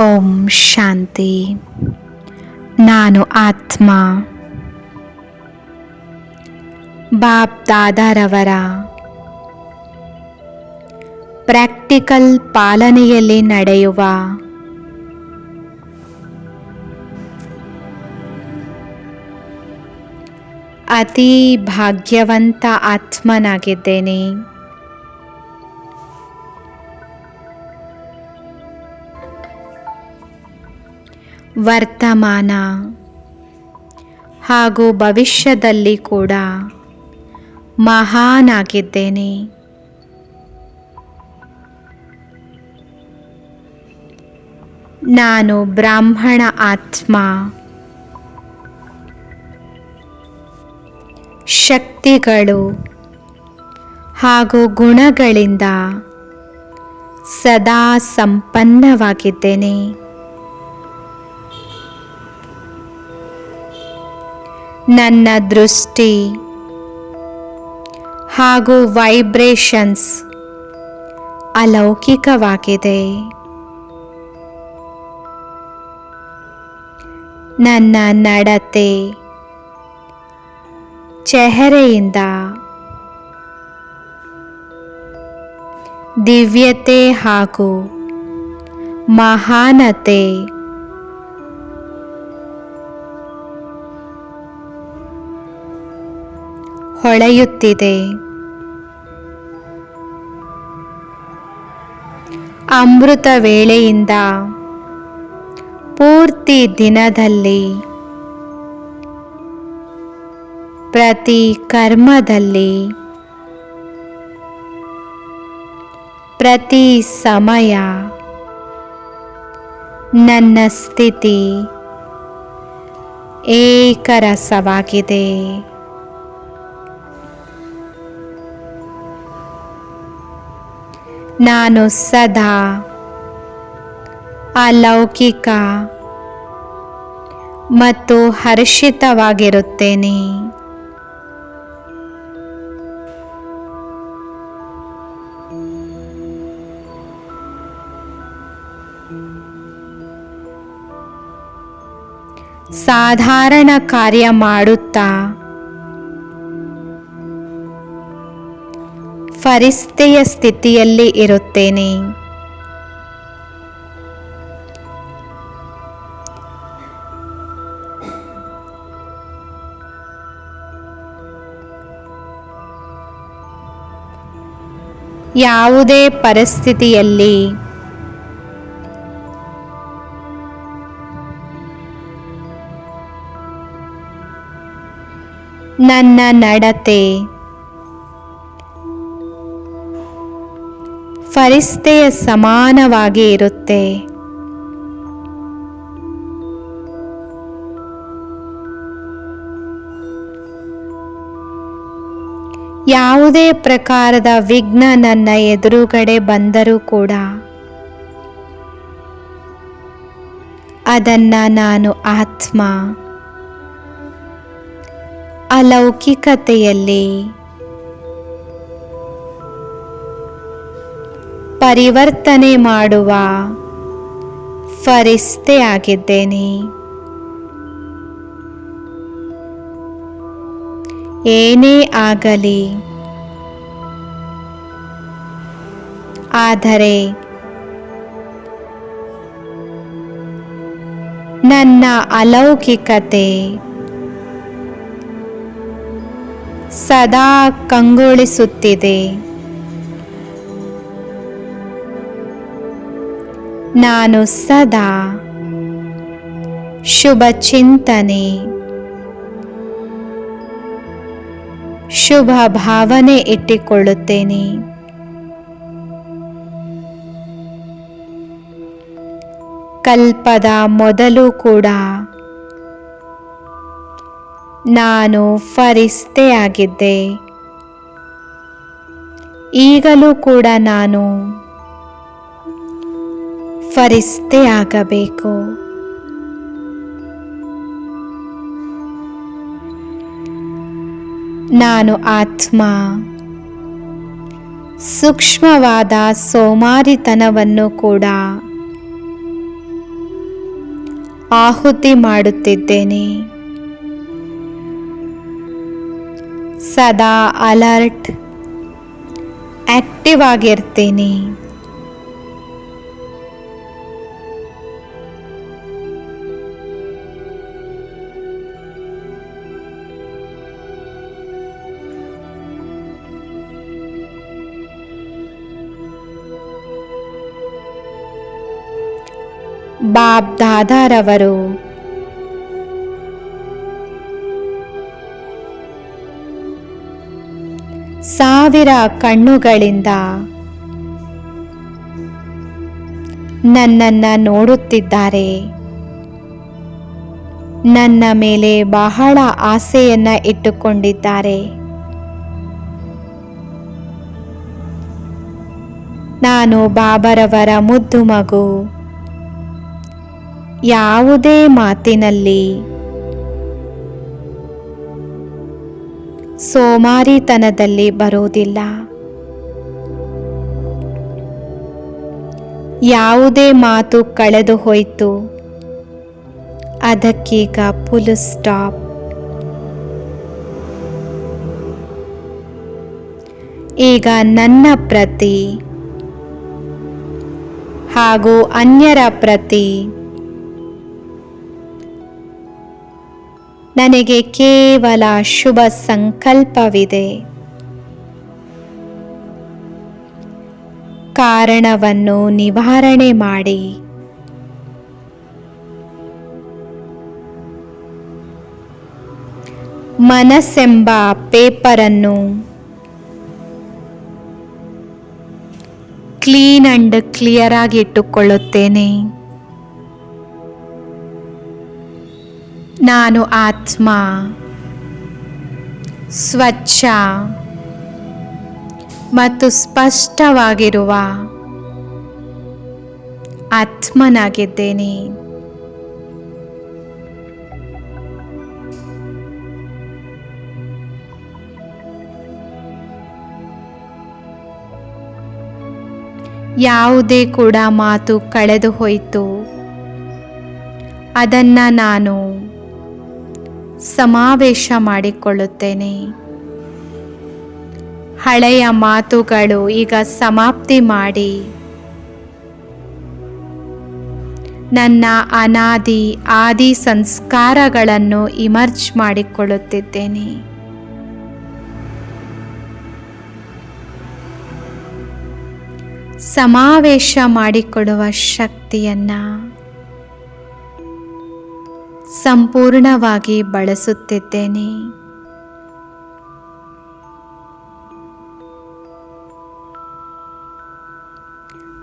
ಓಂ ಶಾಂತಿ. ನಾನು ಆತ್ಮ. ಬಾಪ್ ದಾದಾರವರ. ಪ್ರಾಕ್ಟಿಕಲ್ ಪಾಲನೆಯಲ್ಲಿ ನಡೆಯುವ. ಅತಿ ಭಾಗ್ಯವಂತ ಆತ್ಮನಾಗಿದ್ದೇನೆ. ವರ್ತಮಾನ ಹಾಗೂ ಭವಿಷ್ಯದಲ್ಲಿ ಕೂಡ ಮಹಾನಾಗಿದ್ದೇನೆ. ನಾನು ಬ್ರಾಹ್ಮಣ ಆತ್ಮ. ಶಕ್ತಿಗಳು ಹಾಗೂ ಗುಣಗಳಿಂದ ಸದಾ ಸಂಪನ್ನವಾಗಿದ್ದೇನೆ. ನನ್ನ ದೃಷ್ಟಿ ಹಾಗೂ ವೈಬ್ರೇಷನ್ಸ್ ಅಲೌಕಿಕವಾಗಿದೆ. ನನ್ನ ನಡತೆ ಚೆಹರೆಯಿಂದ ದಿವ್ಯತೆ ಹಾಗೂ ಮಹಾನತೆ ಹೊಳೆಯುತ್ತಿದೆ. ಅಮೃತ ವೇಳೆಯಿಂದ ಪೂರ್ತಿ ದಿನದಲ್ಲಿ ಪ್ರತಿ ಕರ್ಮದಲ್ಲಿ ಪ್ರತಿ ಸಮಯ ನನ್ನ ಸ್ಥಿತಿ ಏಕರಸವಾಗಿದೆ. ನಾನು ಸದಾ ಅಲೌಕಿಕ ಮತ್ತು ಹರ್ಷಿತವಾಗಿರುತ್ತೇನೆ. ಸಾಧಾರಣ ಕಾರ್ಯ ಮಾಡುತ್ತಾ ಫರಿಸ್ತೆಯ ಸ್ಥಿತಿಯಲ್ಲಿ ಇರುತ್ತೇನೆ. ಯಾವುದೇ ಪರಿಸ್ಥಿತಿಯಲ್ಲಿ ನನ್ನ ನಡತೆ ಫರಿಸ್ತೆಯ ಸಮಾನವಾಗಿ ಇರುತ್ತೆ. ಯಾವುದೇ ಪ್ರಕಾರದ ವಿಘ್ನ ನನ್ನ ಎದುರುಗಡೆ ಬಂದರೂ ಕೂಡ ಅದನ್ನ ನಾನು ಆತ್ಮ ಅಲೌಕಿಕತೆಯಲ್ಲಿ ಪರಿವರ್ತನೆ ಮಾಡುವ ಫರಿಸ್ತೆಯಾಗಿದ್ದೇನೆ. ಏನೇ ಆಗಲಿ ಆದರೆ ನನ್ನ ಅಲೌಕಿಕತೆ ಸದಾ ಕಂಗೊಳಿಸುತ್ತಿದೆ. ನಾನು ಸದಾ ಶುಭ ಚಿಂತನೆ. ಶುಭ ಭಾವನೆ ಇಟ್ಟುಕೊಳ್ಳುತ್ತೇನೆ. ಕಲ್ಪದ ಮೊದಲು ಕೂಡ ನಾನು ಫರಿಸ್ತೆ ಆಗಿದ್ದೆ ಈಗಲೂ ಕೂಡ ನಾನು ಫರಿಸ್ತೆ ಆಗಬೇಕು. ನಾನು ಆತ್ಮ. ಸೂಕ್ಷ್ಮವಾದ ಸೋಮಾರಿತನವನ್ನು ಕೂಡ ಆಹುತಿ ಮಾಡುತ್ತಿದ್ದೇನೆ. ಸದಾ ಅಲರ್ಟ್ ಆಕ್ಟಿವ್ ಆಗಿರ್ತೀನಿ. ಬಾಬ್ ದಾದಾರವರು. ಸಾವಿರ ಕಣ್ಣುಗಳಿಂದ ನನ್ನನ್ನು ನೋಡುತ್ತಿದ್ದಾರೆ. ನನ್ನ ಮೇಲೆ ಬಹಳ ಆಸೆಯನ್ನು ಇಟ್ಟುಕೊಂಡಿದ್ದಾರೆ. ನಾನು ಬಾಬರವರ ಮುದ್ದು ಮಗು. ಯಾವುದೇ ಮಾತಿನಲ್ಲಿ. ಸೋಮಾರಿತನದಲ್ಲಿ ಬರುವುದಿಲ್ಲ. ಯಾವುದೇ ಮಾತು ಕಳೆದು ಹೋಯಿತು. ಅದಕ್ಕೀಗ ಫುಲ್ ಸ್ಟಾಪ್ ಈಗ ನನ್ನ ಪ್ರತಿ ಹಾಗೂ ಅನ್ಯರ ಪ್ರತಿ ನನಗೆ ಕೇವಲ ಶುಭ ಸಂಕಲ್ಪವಿದೆ. ಕಾರಣವನ್ನು ನಿವಾರಣೆ ಮಾಡಿ. ಮನಸ್ಸೆಂಬ ಪೇಪರನ್ನು ಕ್ಲೀನ್ ಅಂಡ್ ಕ್ಲಿಯರ್ ಆಗಿ ಇಟ್ಟುಕೊಳ್ಳುತ್ತೇನೆ. ನಾನು ಆತ್ಮ ಸ್ವಚ್ಛ ಮತ್ತು ಸ್ಪಷ್ಟವಾಗಿರುವ ಆತ್ಮನಾಗಿದ್ದೇನೆ. ಯಾವುದೇ ಕೂಡ ಮಾತು ಕಳೆದು ಹೋಯಿತು. ಅದನ್ನ ನಾನು ಸಮಾವೇಶ ಮಾಡಿಕೊಳ್ಳುತ್ತೇನೆ. ಹಳೆಯ ಮಾತುಗಳು ಈಗ ಸಮಾಪ್ತಿ ಮಾಡಿ. ನನ್ನ ಅನಾದಿ ಆದಿ ಸಂಸ್ಕಾರಗಳನ್ನು ಇಮರ್ಜ್ ಮಾಡಿಕೊಳ್ಳುತ್ತಿದ್ದೇನೆ. ಸಮಾವೇಶ ಮಾಡಿಕೊಡುವ ಶಕ್ತಿಯನ್ನ ಸಂಪೂರ್ಣವಾಗಿ ಬಳಸುತ್ತಿದ್ದೇನೆ.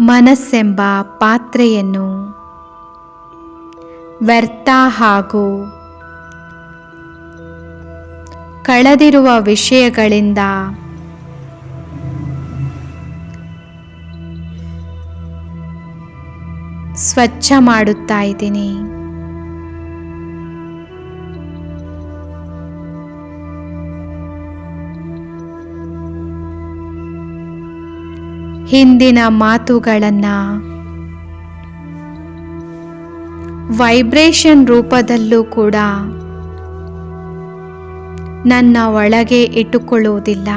ಮನಸ್ಸೆಂಬ ಪಾತ್ರೆಯನ್ನು ವ್ಯರ್ಥ ಹಾಗೂ ಕಳೆದಿರುವ ವಿಷಯಗಳಿಂದ ಸ್ವಚ್ಛ ಮಾಡುತ್ತಾ ಇದ್ದೀನಿ. ಹಿಂದಿನ ಮಾತುಗಳನ್ನು. ವೈಬ್ರೇಷನ್ ರೂಪದಲ್ಲೂ ಕೂಡ ನನ್ನ ಒಳಗೆ ಇಟ್ಟುಕೊಳ್ಳುವುದಿಲ್ಲ.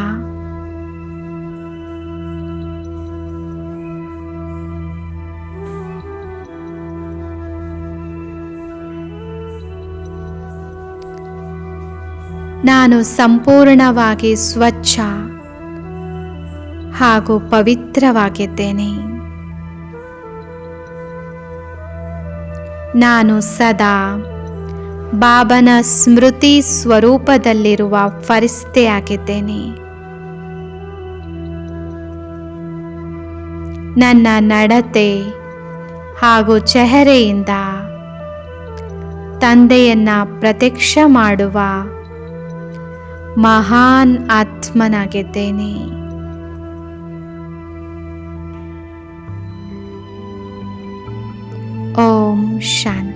ನಾನು ಸಂಪೂರ್ಣವಾಗಿ ಸ್ವಚ್ಛ. ಹಾಗೂ ಪವಿತ್ರವಾಗಿದ್ದೇನೆ. ನಾನು ಸದಾ ಬಾಬನ ಸ್ಮೃತಿ ಸ್ವರೂಪದಲ್ಲಿರುವ ಫರಿಸ್ತೆಯಾಗಿದ್ದೇನೆ. ನನ್ನ ನಡತೆ ಹಾಗೂ ಚೆಹರೆಯಿಂದ ತಂದೆಯನ್ನ ಪ್ರತ್ಯಕ್ಷ ಮಾಡುವ ಮಹಾನ್ ಆತ್ಮನಾಗಿದ್ದೇನೆ. ಓಂ ಶಾಂತಿ